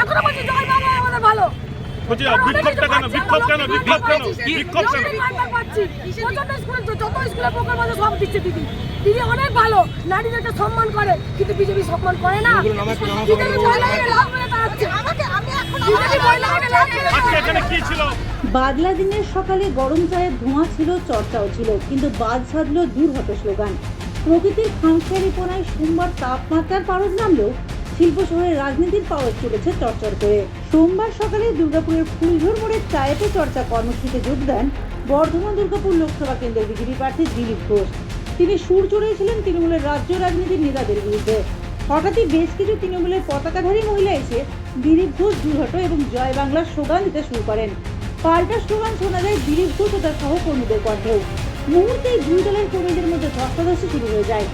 এখনও বলছি জয় বাংলা আমাদের ভালো বলছি বিক্ষোভটা কেন? বিক্ষোভ কেন? বিক্ষোভ কেন? বিক্ষোভ কেন? বিজেপি মারধর পাচ্ছি। প্রচণ্ড স্কুলে যত স্কুলে প্রকল্প আছে সব দিচ্ছে দিদি। দিদি অনেক ভালো। নারীদেরকে সম্মান করে কিন্তু বিজেপি সম্মান করে না। লাভ বিজেপি মহিলাকে আজকে এখানে কি ছিল? বাদলা দিনের সকালে গরম চায়ের ধোঁয়া ছিল, চর্চাও ছিল, কিন্তু বাদ সাধল দূর হতো স্লোগান। প্রকৃতির খামখেয়ালিপনায় সোমবার তাপমাত্রার পারদ নামলেও শিল্প শহরের রাজনীতির পাওয়ার চলেছে চর্চর করে। সোমবার সকালে দুর্গাপুরের ফুলঝোর মোড়ের চায়েতে চর্চা কর্মসূচিতে যোগ দেন বর্ধমান দুর্গাপুর লোকসভা কেন্দ্রের বিজেপি প্রার্থী দিলীপ ঘোষ। তিনি সুর চড়িয়েছিলেন তৃণমূলের রাজ্য রাজনীতির নেতাদের বিরুদ্ধে। হঠাৎই বেশ কিছু তৃণমূলের পতাকাধারী মহিলা এসে দিলীপ ঘোষ দুর্ঘট এবং জয় বাংলার স্লোগান দিতে শুরু করেন। পাল্টা স্লোগান শোনা যায় দিলীপ ঘোষ ও তার সহকর্মীদের কণ্ঠেও। মুহূর্তেই দুই দলের কর্মীদের মধ্যে ধস্তাধস্তি শুরু হয়ে যায়।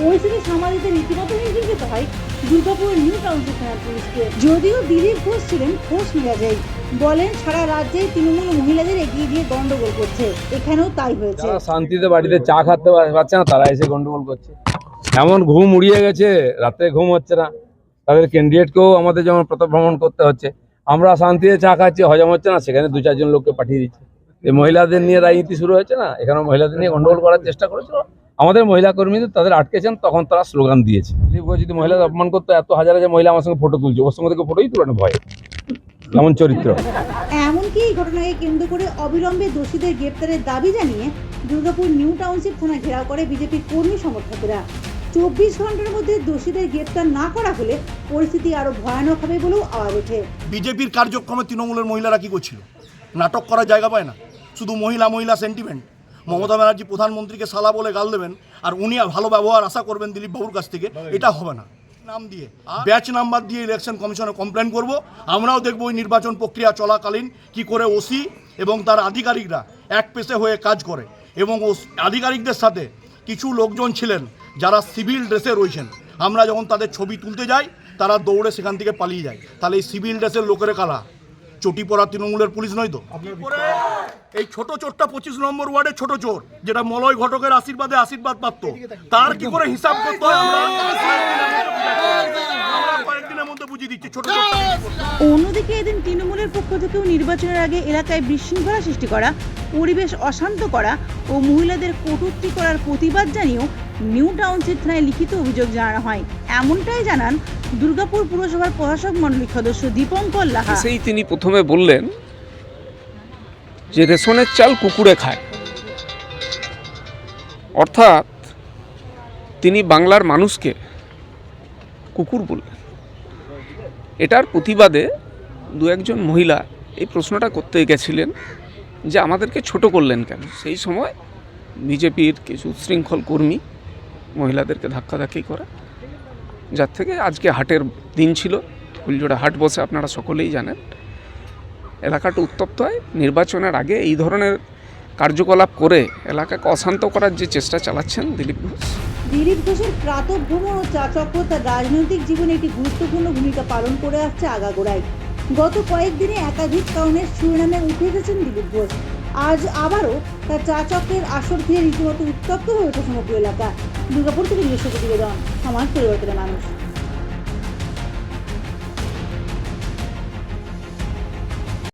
পরিস্থিতি সামাল দিতে রীতিমতো খেতে হয় দুর্গাপুর নিউ টাউনশিপ থানার পুলিশকে। যদিও দিলীপ ঘোষ ছিলেন খোশ মেজাজেই বলেন, সারা রাজ্যে তৃণমূল মহিলাদের এগিয়ে দিয়ে গন্ডগোল করছে। এখানেও তাই হয়েছে। শান্তিতে বাড়িতে চা খাতে পারছে না, তারা এসে গন্ডগোল করছে। এমন ঘুম উড়িয়ে গেছে, রাতে ঘুম হচ্ছে না। তাদের ক্যান্ডিডেটকেও আমাদের যেমন প্রতভ্রমণ করতে হচ্ছে। আমরা শান্তিতে চা খাচ্ছি, হজম হচ্ছে না, সেখানে দু চারজন লোককে পাঠিয়ে দিচ্ছে। এই মহিলাদের নিয়ে রাজনীতি শুরু হয়েছে না, এখানে মহিলাদের নিয়ে গন্ডগোল করার চেষ্টা করেছিল। আমাদের মহিলা কর্মীদের তাদের আটকেছেন, তখন তারা স্লোগান দিয়েছে। যদি মহিলাদের অপমান করতো, এত হাজার হাজার মহিলা আমার সঙ্গে ফটো তুলছে, ওর সঙ্গে থেকে ফটোই তুলে ভয়। এমন চরিত্র। এমনকি এই ঘটনাকে কেন্দ্র করে অবিলম্বে দোষীদের গ্রেপ্তারের দাবি জানিয়ে দুর্গাপুর নিউ টাউনশিপ থানা ঘেরাও করে বিজেপি কর্মী সমর্থকরা। চব্বিশ ঘণ্টার মধ্যে দোষীদের গ্রেপ্তার না করা হলে পরিস্থিতি আরও ভয়ানক হবে বলেও আওয়াজ ওঠে। বিজেপির কার্যক্রমে তৃণমূলের মহিলারা কি করছিল? নাটক করার জায়গা পায় না। শুধু মহিলা মহিলা সেন্টিমেন্ট মমতা ব্যানার্জি প্রধানমন্ত্রীকে সালা বলে গাল দেবেন, আর উনি ভালো ব্যবহার আশা করবেন দিলীপ বাবুর কাছ থেকে, এটা হবে না। নাম দিয়ে। ব্যাচ নাম্বার দিয়ে ইলেকশন কমিশনে কমপ্লেন করব। আমরাও দেখব ওই নির্বাচন প্রক্রিয়া চলাকালীন কি করে ওসি এবং তার আধিকারিকরা এক পেশে হয়ে কাজ করে। এবং আধিকারিকদের সাথে কিছু লোকজন ছিলেন যারা সিভিল ড্রেসে রয়েছেন আমরা যখন তাদের ছবি তুলতে যাই তারা দৌড়ে সেখান থেকে পালিয়ে যায়। তাহলে এই সিভিল ড্রেসের লোকের কালা চটি পড়া তৃণমূলের পুলিশ নয় তো? এই ছোট চোরটা পঁচিশ নম্বর ওয়ার্ডের ছোট চোর যেটা মলয় ঘটকের আশীর্বাদে আশীর্বাদ পাচ্ত তার কি করে হিসাব করতে। অন্যদিকে এদিন তৃণমূলের পক্ষ থেকেও নির্বাচনের আগে এলাকায় বিশৃঙ্খলা সৃষ্টি করা পরিবেশ অশান্ত করা ও মহিলাদের কটূক্তি করার প্রতিবাদ জানিয়েও নিউ টাউনশিপ থানায় লিখিত অভিযোগ জানানো হয়। এমনটাই জানান দুর্গাপুর পুরসভার প্রশাসক মণ্ডলীর সদস্য দীপঙ্কর লাহা। সেই তিনি প্রথমে বললেন যে রেশনের চাল কুকুরে খায়। অর্থাৎ তিনি বাংলার মানুষকে কুকুর বললেন। এটার প্রতিবাদে দু একজন মহিলা এই প্রশ্নটা করতে গেছিলেন যে আমাদেরকে ছোট করলেন কেন? সেই সময় বিজেপির কিছু উচ্ছৃঙ্খল কর্মী মহিলাদেরকে ধাক্কাধাক্কি করে। যার থেকে আজকে হাটের দিন ছিল। ফুলজোড়া হাট বসে আপনারা সকলেই জানেন। এলাকাটা উত্তপ্ত হয়। নির্বাচনের আগে এই ধরনের কার্যকলাপ করে এলাকাকে অশান্ত করার যে চেষ্টা চালাচ্ছেন দিলীপ ঘোষ। দিলীপ ঘোষের প্রাতভ্রমণ ও চাচক্র তার রাজনৈতিক জীবনে একটি গুরুত্বপূর্ণ ভূমিকা পালন করে আসছে আগাগোড়ায় গত কয়েকদিনে একাধিক কারণে শিরোনামে উঠে এসেছেন দিলীপ ঘোষ। আজ আবারও তার চা চক্রের আসর ঘিরে রীতিমতো উত্তপ্ত হয়ে ওঠে সমগ্র এলাকা। দুর্গাপুর থেকে নিজস্ব প্রতিবেদন, সমাজ পরিবর্তনের মানুষ।